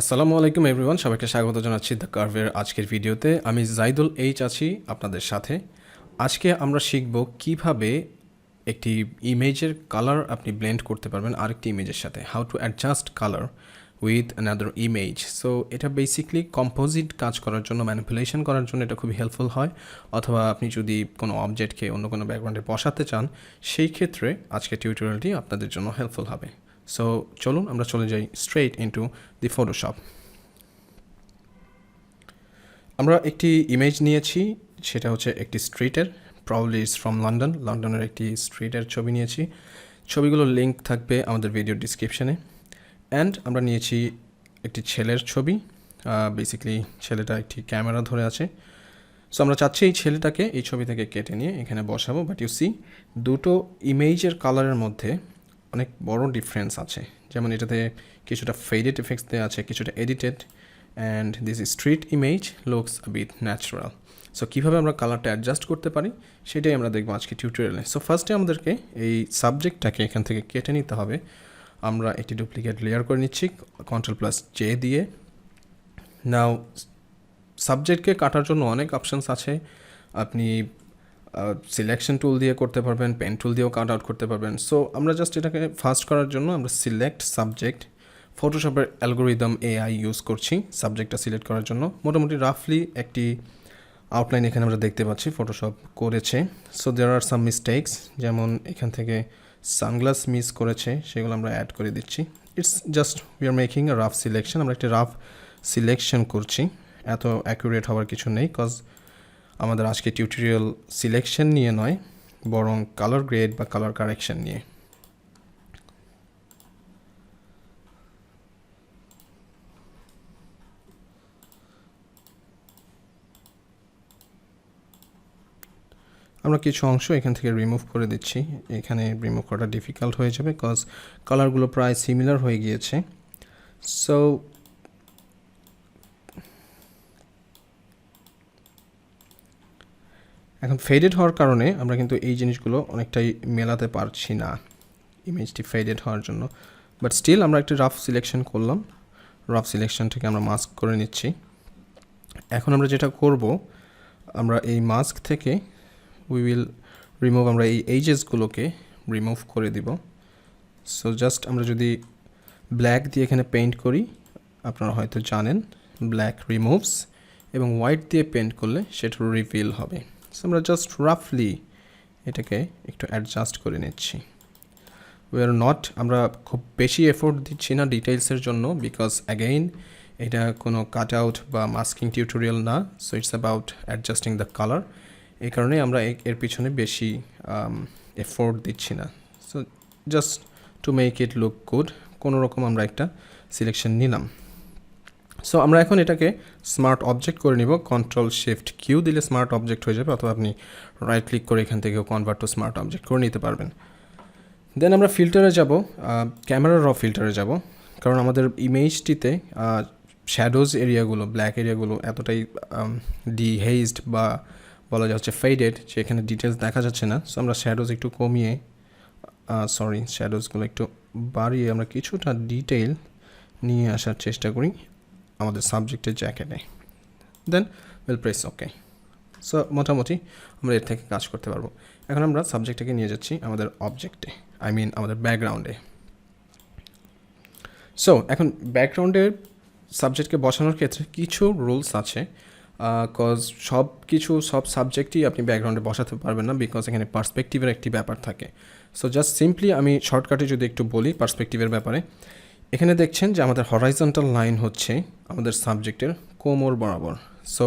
আসসালামু আলাইকুম এভরিওয়ান, সবাইকে স্বাগত জানাচ্ছি দ্য কার্ভের আজকের ভিডিওতে। আমি জাইদুল এইচ আছি আপনাদের সাথে। আজকে আমরা শিখব কীভাবে একটি ইমেজের কালার আপনি ব্লেন্ড করতে পারবেন আরেকটি ইমেজের সাথে। How to adjust colour with another image so এটা বেসিকলি কম্পোজিট কাজ করার জন্য ম্যানিপুলেশন করার জন্য এটা খুবই হেল্পফুল হয়। অথবা আপনি যদি কোনো অবজেক্টকে অন্য কোনো ব্যাকগ্রাউন্ডে বসাতে চান, সেই ক্ষেত্রে আজকে টিউটোরিয়ালটি আপনাদের জন্য হেল্পফুল হবে। সো চলুন আমরা চলে যাই স্ট্রেট ইনটু দি ফটোশপ আমরা একটি ইমেজ নিয়েছি, সেটা হচ্ছে একটি স্ট্রিটের প্রবলি ইজ ফ্রম লন্ডন লন্ডনের একটি স্ট্রিটের ছবি নিয়েছি। ছবিগুলোর লিঙ্ক থাকবে আমাদের ভিডিও ডিসক্রিপশনে অ্যান্ড আমরা নিয়েছি একটি ছেলের ছবি বেসিক্যালি ছেলেটা একটি ক্যামেরা ধরে আছে। সো আমরা চাচ্ছি এই ছেলেটাকে, এই ছবি থেকে কেটে নিয়ে এখানে বসাবো বাট ইউ সি দুটো ইমেজের কালারের মধ্যে অনেক বড় ডিফারেন্স আছে। যেমন এটাতে কিছুটা ফেডেড এফেক্টস দেওয়া আছে, কিছুটা edited and this street image looks with natural so কীভাবে আমরা কালারটা অ্যাডজাস্ট করতে পারি, সেটাই আমরা দেখব আজকে টিউটোরিয়ালে সো ফার্স্টে আমাদেরকে এই সাবজেক্টটাকে এখান থেকে কেটে নিতে হবে। আমরা একটি ডুপ্লিকেট লেয়ার করে নিচ্ছি কন্ট্রোল প্লাস জে দিয়ে। নাও সাবজেক্টকে কাটার জন্য অনেক অপশানস আছে। আপনি সিলেকশন টুল দিয়ে করতে পারবেন পেন টুল দিয়েও কাট আউট করতে পারবেন। সো আমরা জাস্ট এটাকে ফাস্ট করার জন্য আমরা সিলেক্ট সাবজেক্ট ফটোশপের অ্যালগোরিদম এআই ইউজ করছি সাবজেক্টটা সিলেক্ট করার জন্য। মোটামুটি রাফলি একটি আউটলাইন এখানে আমরা দেখতে পাচ্ছি ফটোশপ করেছে। So there R some mistakes যেমন এখান থেকে সানগ্লাস মিস করেছে, সেগুলো আমরা অ্যাড করে দিচ্ছি। It's just we are making a rough selection আমরা একটি রাফ সিলেকশন করছি। এত অ্যাকুরেট হওয়ার কিছু নেই কজ আমাদের আজকে টিউটোরিয়াল সিলেকশন নিয়ে নয়, বরং কালার গ্রেড বা কালার কারেকশন নিয়ে। আমরা কিছু অংশ এখান থেকে রিমুভ করে দিচ্ছি। এখানে রিমুভ করাটা ডিফিকাল্ট হয়ে যাবে কজ কালারগুলো প্রায় সিমিলার হয়ে গিয়েছে। সো এখন ফেডেড হওয়ার কারণে আমরা কিন্তু এই জিনিসগুলো অনেকটাই মেলাতে পারছি না। ইমেজটি ফেডেড হওয়ার জন্য। বাট স্টিল আমরা একটি রাফ সিলেকশন করলাম। রাফ সিলেকশন থেকে আমরা মাস্ক করে নিচ্ছি। এখন আমরা যেটা করব, আমরা এই মাস্ক থেকে উই উইল রিমুভ আমরা এই এইজেসগুলোকে রিমুভ করে দিব। সো জাস্ট আমরা যদি ব্ল্যাক দিয়ে এখানে পেইন্ট করি, আপনারা হয়তো জানেন ব্ল্যাক রিমুভস এবং হোয়াইট দিয়ে পেন্ট করলে সেটা রিভিল হবে। আমরা জাস্ট রাফলি এটাকে একটু অ্যাডজাস্ট করে নিচ্ছি। উই আর নট আমরা খুব বেশি এফোর্ট দিচ্ছি না ডিটেলসের জন্য বিকজ অ্যাগেইন এটা কোনো কাট আউট বা মাস্কিং টিউটোরিয়াল না। So it's about adjusting the colour এই কারণে আমরা এর পিছনে বেশি এফোর্ট দিচ্ছি না। So just to make it look good কোনো রকম আমরা একটা সিলেকশন নিলাম। সো আমরা এখন এটাকে স্মার্ট অবজেক্ট করে নিব। কন্ট্রোল শিফট কিউ দিলে স্মার্ট অবজেক্ট হয়ে যাবে, অথবা আপনি রাইট ক্লিক করে এখান থেকেও কনভার্ট টু স্মার্ট অবজেক্ট করে নিতে পারবেন। দেন আমরা ফিল্টারে যাব। ক্যামেরার র ফিল্টারে যাব। কারণ আমাদের ইমেজটিতে শ্যাডোজ এরিয়াগুলো ব্ল্যাক এরিয়াগুলো এতটাই ডিহেজড বা বলা যাচ্ছে ফেডেড যে এখানে ডিটেলস দেখা যাচ্ছে না। সো আমরা শ্যাডোজ একটু কমিয়ে সরি শ্যাডোজগুলো একটু বাড়িয়ে আমরা কিছুটা ডিটেইল নিয়ে আসার চেষ্টা করি। আমাদের সাবজেক্টের জ্যাকেটে then will press okay so মোটামুটি আমরা এর থেকে কাজ করতে পারব। এখন আমরা সাবজেক্টটাকে নিয়ে যাচ্ছি আমাদের অবজেক্টে আই মিন আমাদের ব্যাকগ্রাউন্ডে সো এখন ব্যাকগ্রাউন্ডের সাবজেক্টকে বসানোর ক্ষেত্রে কিছু রুলস আছে কজ সব কিছু, সব সাবজেক্টই আপনি ব্যাকগ্রাউন্ডে বসাতে পারবেন না বিকজ এখানে পার্সপেক্টিভের একটি ব্যাপার থাকে। সো জাস্ট সিম্পলি আমি শর্টকাটে যদি একটু বলি পার্সপেক্টিভের ব্যাপারে এখানে দেখছেন যে আমাদের হরাইজন্টাল লাইন হচ্ছে আমাদের সাবজেক্টের কোমর বরাবর। সো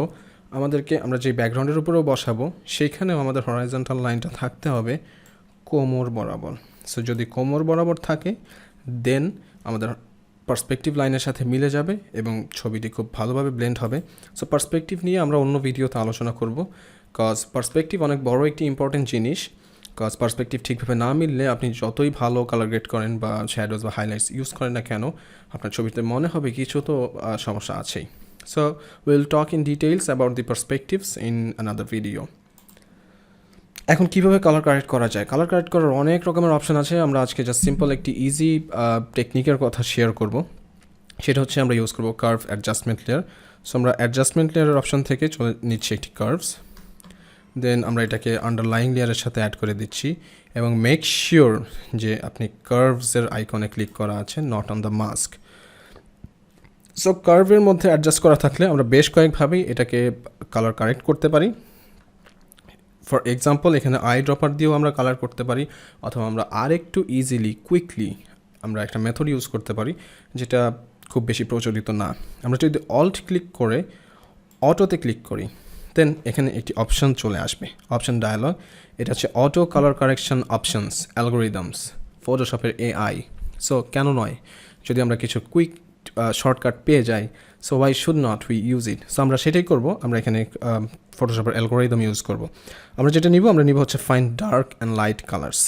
আমাদেরকে আমরা যে ব্যাকগ্রাউন্ডের উপরেও বসাবো সেইখানেও আমাদের হরাইজন্টাল লাইনটা থাকতে হবে কোমর বরাবর। সো যদি কোমর বরাবর থাকে দেন আমাদের পার্সপেক্টিভ লাইনের সাথে মিলে যাবে এবং ছবিটি খুব ভালোভাবে ব্লেন্ড হবে। সো পার্সপেক্টিভ নিয়ে আমরা অন্য ভিডিওতে আলোচনা করব কজ পার্সপেক্টিভ অনেক বড় একটি ইম্পর্টেন্ট জিনিস। কজ পার্সপেক্টিভ ঠিকভাবে না মিললে আপনি যতই ভালো কালার গ্রেড করেন বা শ্যাডোজ বা হাইলাইটস ইউজ করেন না কেন, আপনার ছবিতে মনে হবে কিছু তো সমস্যা আছেই। So will talk in details about the perspectives in another video এখন কীভাবে কালার কারেক্ট করা যায়? কালার কারেক্ট করার অনেক রকমের অপশন আছে। আমরা আজকে জাস্ট সিম্পল একটি ইজি টেকনিকের কথা শেয়ার করব। সেটা হচ্ছে আমরা ইউজ করব কার্ভ অ্যাডজাস্টমেন্ট লেয়ার সো আমরা অ্যাডজাস্টমেন্ট লেয়ারের অপশন থেকে চলে নিচ্ছি একটি কার্ভস দেন আমরা এটাকে আন্ডারলাইং লেয়ারের সাথে অ্যাড করে দিচ্ছি এবং মেক শিওর যে আপনি কার্ভসের আইকনে ক্লিক করা আছে not on the mask so কার্ভের মধ্যে অ্যাডজাস্ট করা থাকলে আমরা বেশ কয়েকভাবেই এটাকে কালার কারেক্ট করতে পারি। ফর এক্সাম্পল এখানে আই ড্রপার দিয়েও আমরা কালার করতে পারি, অথবা আমরা আর একটু ইজিলি কুইকলি আমরা একটা মেথড ইউজ করতে পারি, যেটা খুব বেশি প্রচলিত না। আমরা যদি অল্ট ক্লিক করে অটোতে ক্লিক করি দেন এখানে একটি অপশন চলে আসবে। অপশন ডায়ালগ এটা হচ্ছে auto colour correction options algorithms ফটোশপের AI so কেন নয়? যদি আমরা কিছু কুইক শর্টকাট পেয়ে যাই so why should not we use it so আমরা সেটাই করব, আমরা এখানে ফটোশপের অ্যালগোরিদম ইউজ করব। আমরা যেটা নিব, আমরা নিব হচ্ছে fine dark and light colours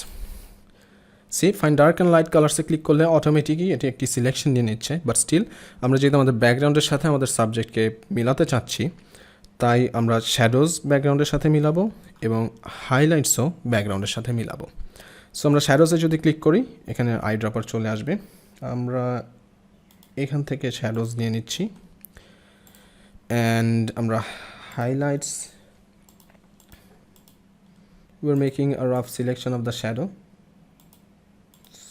see fine dark and light কালার্সে click করলে অটোমেটিকই এটি একটি সিলেকশন নিয়ে নিচ্ছে বাট স্টিল আমরা যেহেতু আমাদের ব্যাকগ্রাউন্ডের সাথে আমাদের সাবজেক্টকে মিলাতে চাচ্ছি তাই আমরা শ্যাডোজ ব্যাকগ্রাউন্ডের সাথে মিলাবো এবং হাইলাইটসও ব্যাকগ্রাউন্ডের সাথে মিলাবো। সো আমরা শ্যাডোজে যদি ক্লিক করি, এখানে আই ড্রপার চলে আসবে। আমরা এখান থেকে শ্যাডোজ নিয়ে নিচ্ছি। অ্যান্ড আমরা highlights we are making a rough selection of the shadow.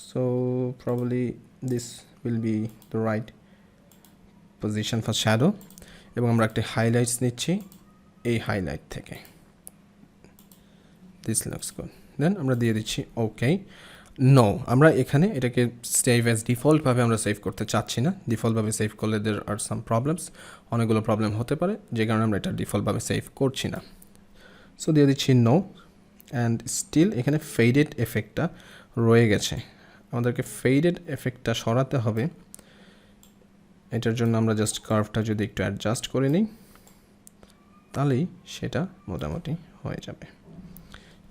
So, probably this will be the right position for shadow. এবং আমরা একটা হাইলাইটস নিচ্ছি এই হাইলাইট থেকে। দিস লুকস গুড দেন আমরা দিয়ে দিচ্ছি ওকে নো আমরা এখানে এটাকে সেভ অ্যাজ ডিফল্টভাবে আমরা সেভ করতে চাচ্ছি না। ডিফল্টভাবে সেভ করলে দের আর সাম প্রবলেমস অনেকগুলো প্রবলেম হতে পারে, যে কারণে আমরা এটা ডিফল্টভাবে সেভ করছি না। সো দিয়ে দিচ্ছি নো অ্যান্ড স্টিল এখানে ফেডেড এফেক্টটা রয়ে গেছে। আমাদেরকে ফেডেড এফেক্টটা সরাতে হবে। এটার জন্য আমরা জাস্ট কার্ভটা যদি একটু অ্যাডজাস্ট করে নিই, তাহলেই সেটা মোটামুটি হয়ে যাবে।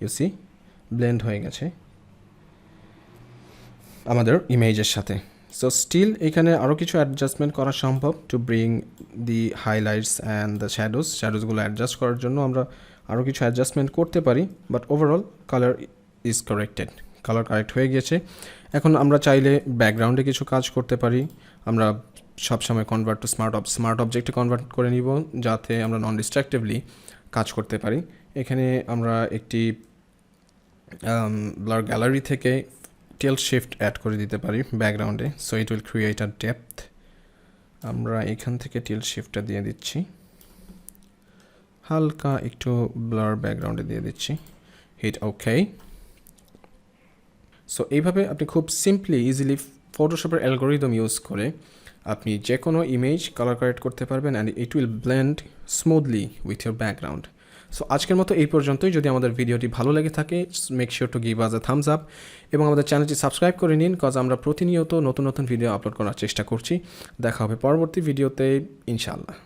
ইউসি ব্লেন্ড হয়ে গেছে আমাদের ইমেজের সাথে। সো স্টিল এখানে আরও কিছু অ্যাডজাস্টমেন্ট করা সম্ভব to bring the highlights and the shadows শ্যাডোজগুলো adjust করার জন্য আমরা আরও কিছু অ্যাডজাস্টমেন্ট করতে পারি but overall colour is corrected colour correct হয়ে গেছে। এখন আমরা চাইলে ব্যাকগ্রাউন্ডে কিছু কাজ করতে পারি। আমরা সবসময় কনভার্ট টু স্মার্ট অব স্মার্ট অবজেক্টে কনভার্ট করে নিব যাতে আমরা নন ডিস্ট্রাক্টিভলি কাজ করতে পারি। এখানে আমরা একটি ব্লার গ্যালারি থেকে টেল শিফট অ্যাড করে দিতে পারি ব্যাকগ্রাউন্ডে so it will create a depth আমরা এখান থেকে টেল শিফটটা দিয়ে দিচ্ছি। হালকা একটু ব্লার ব্যাকগ্রাউন্ডে দিয়ে দিচ্ছি। হিট ওকে সো এইভাবে আপনি খুব সিম্পলি ইজিলি ফটোশপের অ্যালগোরিদম ইউজ করে আপনি যে কোনো ইমেজ কালার কারেক্ট করতে পারবেন and it will blend smoothly with your background so আজকের মতো এই পর্যন্তই। যদি আমাদের ভিডিওটি ভালো লেগে থাকে মেক শিওর টু গিভ আজ এ থামস আপ এবং আমাদের চ্যানেলটি সাবস্ক্রাইব করে নিন কজ আমরা প্রতিনিয়ত নতুন নতুন ভিডিও আপলোড করার চেষ্টা করছি। দেখা হবে পরবর্তী ভিডিওতে ইনশাআল্লাহ।